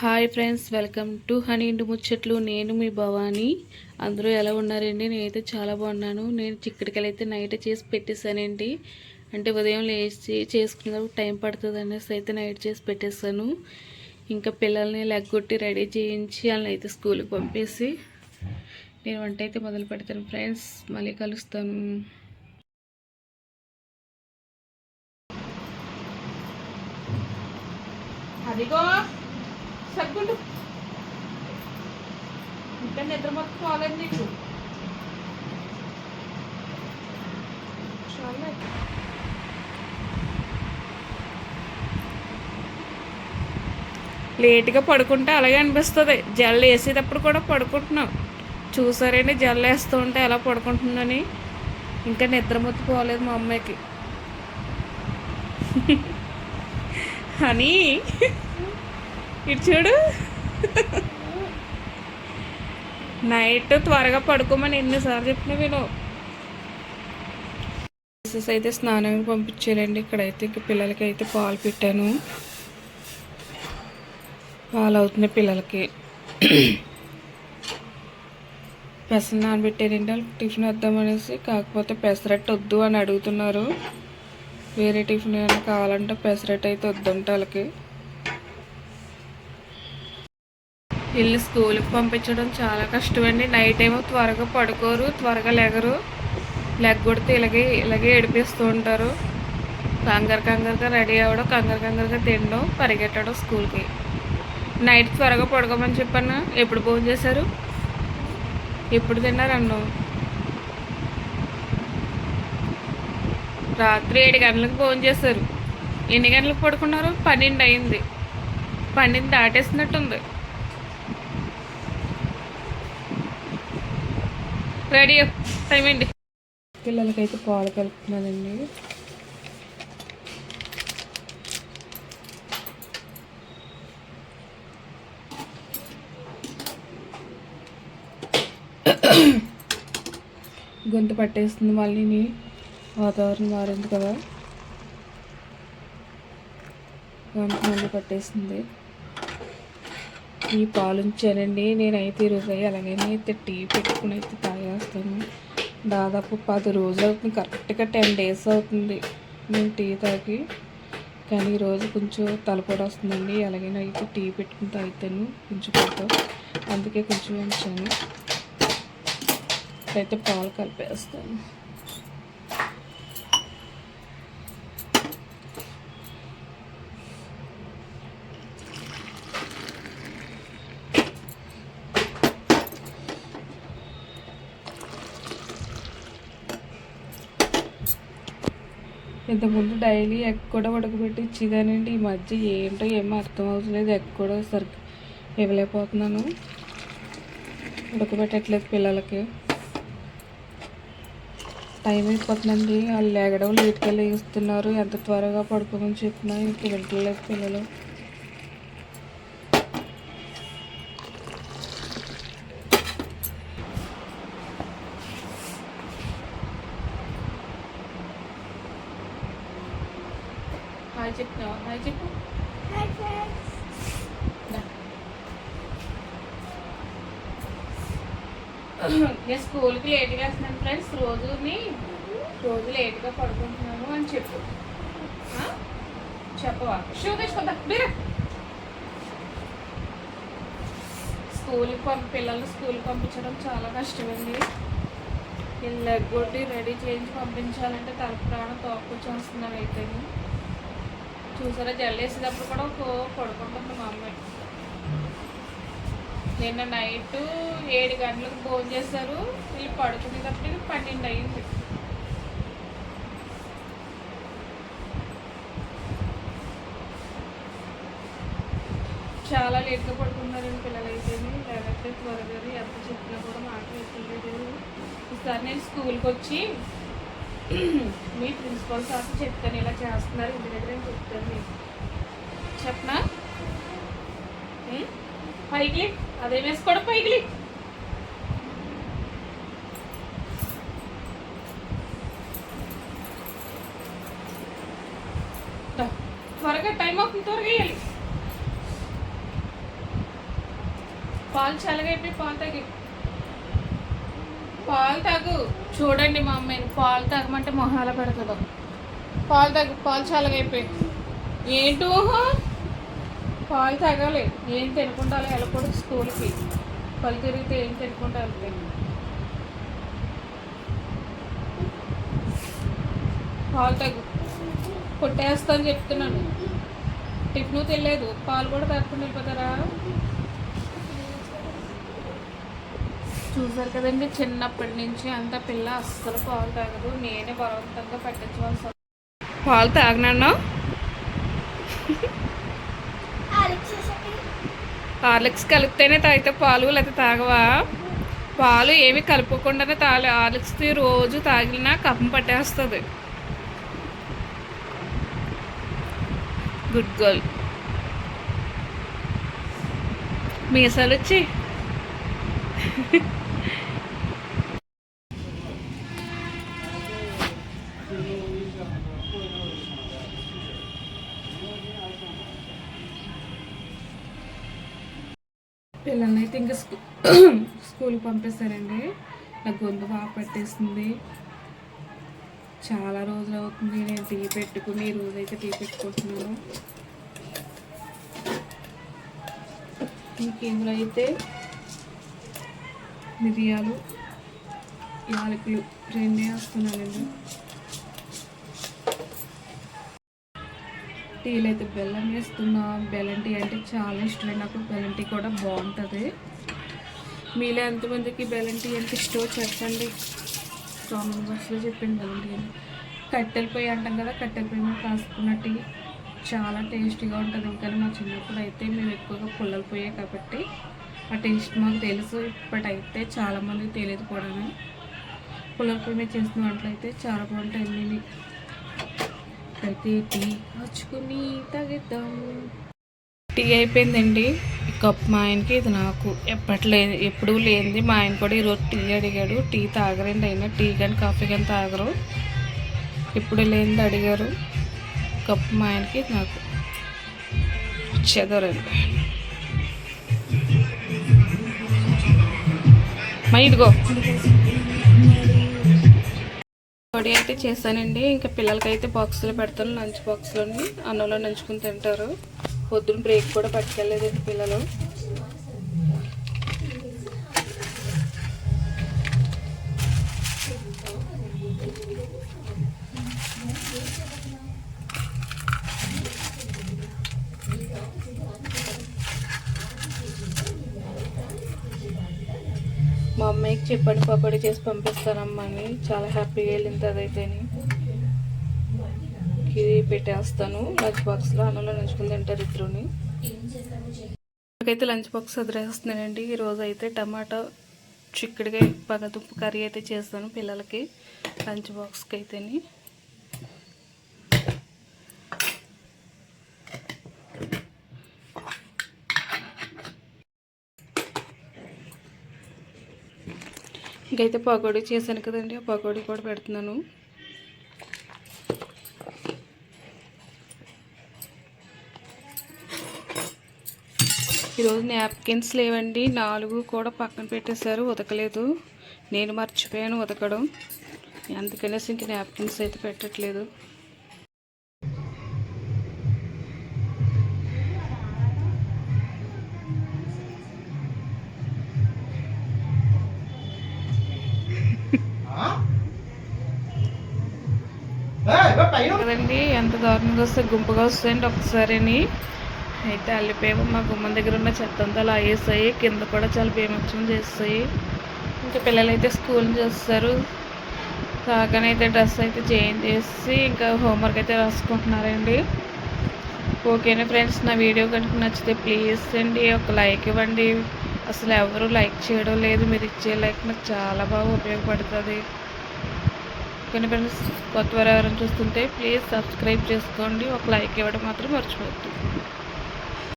Hi friends welcome to Honey ఇంటి ముచ్చట్లు నేను మీ భవాని. అందరూ ఎలా ఉన్నారండి? నేనైతే చాలా బాగున్నాను. నేను చిక్కడికలు అయితే నైట్ చేసి పెట్టేశానండి. అంటే ఉదయం లేచి చేసుకునేటప్పుడు టైం పడుతుంది అనేసి అయితే నైట్ చేసి పెట్టేశాను. ఇంకా పిల్లల్ని లెగ్గొట్టి రెడీ చేయించి వాళ్ళని అయితే స్కూల్కి పంపేసి నేను వంట అయితే మొదలు పెడతాను ఫ్రెండ్స్ మళ్ళీ కలుస్తాను. అదిగో! సగ్గుండు ఇంకా నిద్ర మొత్తం పోలేదు నీకు. లేట్గా పడుకుంటే అలాగే అనిపిస్తుంది. జల్లు వేసేటప్పుడు కూడా పడుకుంటున్నాం చూసారండి జల్లు వేస్తూ ఉంటే ఎలా పడుకుంటుందని? ఇంకా నిద్ర మొత్తం పోలేదు మా అమ్మాయికి. అని ఇటు చూడు. నైట్ త్వరగా పడుకోమని ఎన్నిసార్లు చెప్పినా విను మిస్సెస్ అయితే స్నానానికి పంపించారండి. ఇక్కడైతే ఇంక పిల్లలకి అయితే పాలు పెట్టాను. పాలు అవుతున్నాయి పిల్లలకి. పెసర నానబెట్టారండి. వాళ్ళకి టిఫిన్ వద్దామనేసి కాకపోతే పెసరట్టు వద్దు అని అడుగుతున్నారు. వేరే టిఫిన్ ఏమైనా కావాలంటే పెసరట్టు అయితే వద్దంట వాళ్ళకి. వీళ్ళు స్కూల్కి పంపించడం చాలా కష్టమండి. నైట్ ఏమో త్వరగా పడుకోరు త్వరగా లెగరు. లెగ్గొడితే ఇలాగే ఇలాగే ఏడిపిస్తూ ఉంటారు. కంగారు కంగారుగా రెడీ అవ్వడం కంగారు కంగారుగా తినడం పరిగెట్టడం స్కూల్కి. నైట్ త్వరగా పడుకోమని చెప్పాను ఎప్పుడు ఫోన్ చేశారు? ఎప్పుడు తిన్నారు అన్నం? రాత్రి ఏడు గంటలకు ఫోన్ చేశారు. ఎన్ని గంటలకు పడుకున్నారు? పన్నెండు అయింది. పన్నెండు దాటేసినట్టుంది. రెడీ టైం అండి పిల్లలకైతే పాలు కలుపుతున్నానండి. గొంతు పట్టేస్తుంది మళ్ళీ వాతావరణం మారింది కదా. గొంతు మళ్ళీ పట్టేస్తుంది. ఈ పాలు ఉంచానండి. నేనైతే ఈరోజు అయ్యి అలాగైనా అయితే టీ పెట్టుకుని అయితే తాగేస్తాను. దాదాపు పది రోజులు అవుతుంది. కరెక్ట్గా టెన్ డేస్ అవుతుంది నేను టీ తాగి. కానీ ఈరోజు కొంచెం తలపొడి వస్తుందండి. ఎలాగైనా అయితే టీ పెట్టుకుని తాగుతాను. కొంచెం పెడతాం అందుకే కొంచెం ఉంచాను. అయితే పాలు కలిపేస్తాను. ఇంతకుముందు డైలీ ఎగ్ కూడా ఉడకబెట్టి ఇచ్చేదానండి. ఈ మధ్య ఏంటో ఏమో అర్థం అవుతలేదు ఎగ్ కూడా సరికి ఇవ్వలేకపోతున్నాను. ఉడకబెట్టట్లేదు పిల్లలకి. టైం అయిపోతుందండి. వాళ్ళు లేగడం లేట్గా లేస్తున్నారు. ఎంత త్వరగా పడుకోమని చెప్పినా ఇంక వింటలేదు పిల్లలు. హాయ్ చెప్తున్నావా హాయ్ చెప్పు. నేను స్కూల్కి లేట్గా వేస్తున్నాను ఫ్రెండ్స్ రోజుని రోజు లేట్గా పడుకుంటున్నాను అని చెప్పు? చెప్పవా? షూ తెచ్చుకుందా? మీరు స్కూల్కి పంపి పిల్లల్ని స్కూల్కి పంపించడం చాలా కష్టమండి. వీళ్ళు ఎగ్గొట్టి రెడీ చేయించి పంపించాలంటే తల ప్రాణం తోకొచ్చేస్తున్నాను అయితే చూసారా జల్లేసేటప్పుడు కూడా ఒక పడుకుంటుంది మా అమ్మాయి. నిన్న నైట్ ఏడు గంటలకు ఫోన్ చేశారు వీళ్ళు పడుకునేటప్పటికి పన్నెండు అయింది. చాలా లేట్గా పడుకున్నారండి పిల్లలైతే. లేకపోతే త్వరగా ఎంత చెప్పినా కూడా మాట్లాడలేదు ఈసారి నేను స్కూల్కి వచ్చి మీ ప్రిన్సిపల్ సార్ చెప్తాను ఇలా చేస్తున్నారు ఇంటి దగ్గర నేను చెప్తాను మీకు. చెప్పనా? ఉం? పైకి అదే వేసుకోవడం పైకి త్వరగా టైం అవుతుంది త్వరగా వేయాలి పాలు చల్లగైపోయి పాలు తగ్గి పాలు తాగు. చూడండి మా అమ్మాయిని పాలు తాగమంటే మొహాల పెడతాడు. పాలు తాగు పాలు చల్లగైపోయి ఏంటి పాలు తాగాలి. ఏం తినకుండా వెళ్ళకూడదు స్కూల్కి? పళ్ళు తిరిగితే ఏం తినకుండా వెళ్తాయి పాలు తాగు. కొట్టేస్తా అని చెప్తున్నాను. టిఫిన్ తెలియదు పాలు కూడా తాగకుండా వెళ్ళిపోతారా? చూసారు కదండి చిన్నప్పటి నుంచి అంత పిల్ల అస్సలు పాలు తాగదు. నేనే బలవంతంగా పెట్టించవలసి పాలు తాగనన్నా? హార్లిక్స్ కలిపితేనే తాగితే పాలు లేకపోతే తాగవా? పాలు ఏమి కలుపుకుండానే తాగి హార్లిక్స్ రోజు తాగినా కఫం పట్టేస్తుంది. Good girl. మీసాలు వచ్చి పిల్లల్ని అయితే ఇంకా స్కూ స్కూల్కి పంపిస్తారండి. నాకు గొంతు బాగా పట్టేస్తుంది. చాలా రోజులు అవుతుంది. నేను టీ పెట్టుకుని ఈ రోజైతే టీ పెట్టుకుంటున్నాను. ఇంకేందులో అయితే? మిరియాలు యాలకులు రెండే వస్తున్నానండి. టీలు అయితే బెల్లం వేస్తున్నా. బెల్లం టీ అంటే చాలా ఇష్టం నాకు బెల్లం టీ కూడా బాగుంటుంది. మీలో ఎంతమందికి బెల్లం టీ అంటే ఇష్టమో చెప్పండి. కామెంట్ బాక్స్లో చెప్పండి బెల్లం టీ అని. కట్టెల పొయ్యి అంటాం కదా కట్టెల పొయ్యి మీద కాసుకున్న టీ చాలా టేస్టీగా ఉంటుంది. ఇంకా మా చిన్నప్పుడు అయితే మేము ఎక్కువగా పుల్లలు పోయాయి కాబట్టి ఆ టేస్ట్ మాకు తెలుసు. ఇప్పటైతే చాలామందికి తెలియదు కూడా పుల్లల మీద చేసిన వంటలైతే అయితే చాలా బాగుంటాయి నేను అయితే టీ కాచుకుని తాగిద్దాం. టీ అయిపోయిందండి. కప్ మా ఆయనకి ఇది నాకు. ఎప్పట్లే ఎప్పుడూ లేనిది. మా ఆయన కూడా ఈరోజు టీ అడిగాడు. టీ తాగరండి అయినా టీ కానీ కాఫీ కానీ తాగరు. ఇప్పుడు లేనిది అడిగారు. కప్ మా ఆయనకి ఇది నాకు. చెదరండి మా ఇదిగో. పొడి అయితే చేశానండి. ఇంకా పిల్లలకైతే బాక్స్లో పెడతాను. లంచ్ బాక్స్లోని అన్నంలో నంచుకుని తింటారు. పొద్దున్న బ్రేక్ కూడా పట్టుకెళ్ళలేదండి పిల్లలు. మా అమ్మాయికి చెప్పండి పకోడీ చేసి పంపిస్తానమ్మా అని. చాలా హ్యాపీగా వెళ్ళింది అదైతేని. ఇది పెట్టేస్తాను. లంచ్ బాక్స్లో అన్నంలో నంచుకుని తింటారు ఇద్దరుని. నాకైతే లంచ్ బాక్స్ వదిలేస్తున్నానండి. ఈరోజు అయితే టమాటా చిక్కుడుగా బంగాదుంప కర్రీ అయితే చేస్తాను పిల్లలకి. లంచ్ బాక్స్కి అయితేని. ఇంకైతే పకోడీ చేశాను కదండి ఆ పకోడీ కూడా పెడుతున్నాను. ఈరోజు నాప్కిన్స్ లేవండి నాలుగు కూడా పక్కన పెట్టేశారు ఉతకలేదు. నేను మర్చిపోయాను ఉతకడం. అందుకనేసి ఇంక నాప్కిన్స్ అయితే పెట్టట్లేదు. ఎంత దారుణంగా వస్తే గుంపుగా వస్తాయండి ఒకసారిని అయితే అల్లిపోయాము మా గుమ్మం దగ్గర ఉన్న చెత్త అంతా అలా వేసాయి కింద కూడా చాలా బీమత్సం చేస్తాయి. ఇంకా పిల్లలు అయితే స్కూల్ చేస్తారు కాకనైతే డ్రెస్ అయితే చేంజ్ చేసి ఇంకా హోంవర్క్ అయితే రాసుకుంటున్నారండి. ఓకేనా ఫ్రెండ్స్ నా వీడియో కనుక నచ్చితే ప్లీజ్ అండి ఒక లైక్ ఇవ్వండి. అసలు ఎవరు లైక్ చేయడం లేదు మీరు ఇచ్చే లైక్ నాకు చాలా బాగా ఉపయోగపడుతుంది. కొన్ని ఫ్రెండ్స్ కొత్త వారు ఎవరైనా చూస్తుంటే ప్లీజ్ సబ్స్క్రైబ్ చేసుకోండి. ఒక లైక్ ఇవ్వడం మాత్రం మర్చిపోవద్దు.